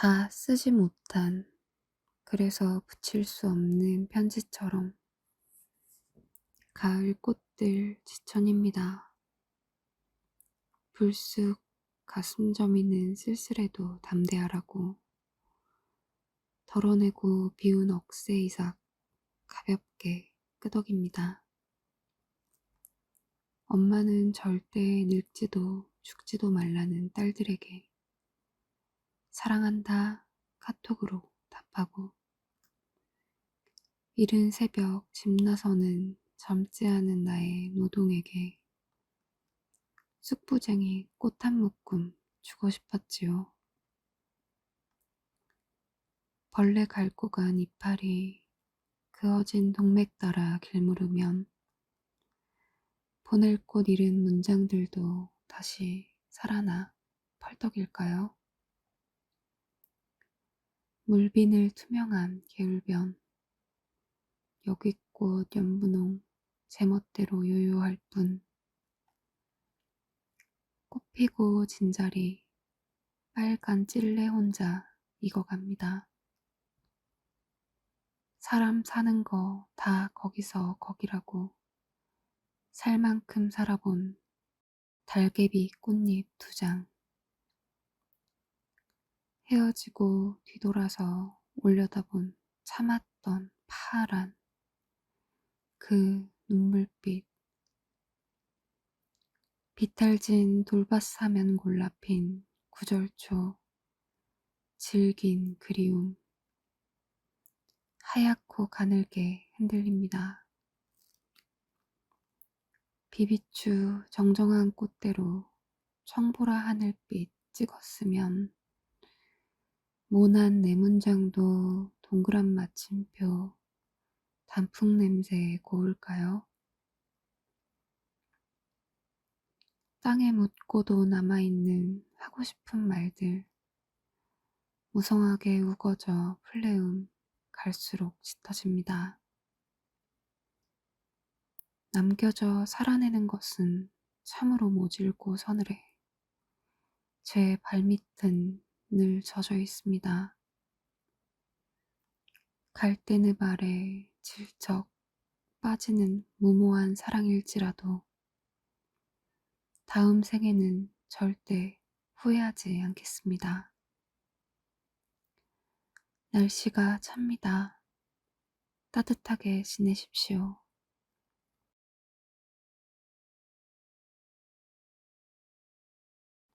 다 쓰지 못한 그래서 붙일 수 없는 편지처럼 가을 꽃들 지천입니다. 불쑥 가슴 저미는 쓸쓸해도 담대하라고 덜어내고 비운 억새 이삭 가볍게 끄덕입니다. 엄마는 절대 늙지도 죽지도 말라는 딸들에게 사랑한다 카톡으로 답하고 이른 새벽 집 나서는 젊지 않은 나의 노동에게 쑥부쟁이 꽃 한 묶음 주고 싶었지요. 벌레 닳고 간 이파리 그어진 동맥 따라 길물으면 보낼 꽃 잃은 문장들도 다시 살아나 펄떡일까요? 물비늘 투명한 개울변 여기꽃 연분홍 제멋대로 요요할 뿐 꽃피고 진자리 빨간 찔레 혼자 익어갑니다. 사람 사는 거 다 거기서 거기라고 살 만큼 살아본 달개비 꽃잎 두 장. 헤어지고 뒤돌아서 올려다본 참았던 파란 그 눈물빛. 비탈진 돌밭 사면 골라 핀 구절초. 질긴 그리움. 하얗고 가늘게 흔들립니다. 비비추 정정한 꽃대로 청보라 하늘빛 찍었으면 모난 내 문장도 동그란 마침표 단풍 냄새에 고울까요? 땅에 묻고도 남아있는 하고 싶은 말들 무성하게 우거져 플레움 갈수록 짙어집니다. 남겨져 살아내는 것은 참으로 모질고 서늘해. 제 발밑은 늘 젖어 있습니다. 아래 질적 빠지는 무모한 사랑일지라도 다음 생에는 절대 후회하지 않겠습니다. 날씨가 찹니다. 따뜻하게 지내십시오.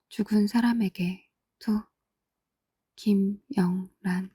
죽은 사람에게 투 김영란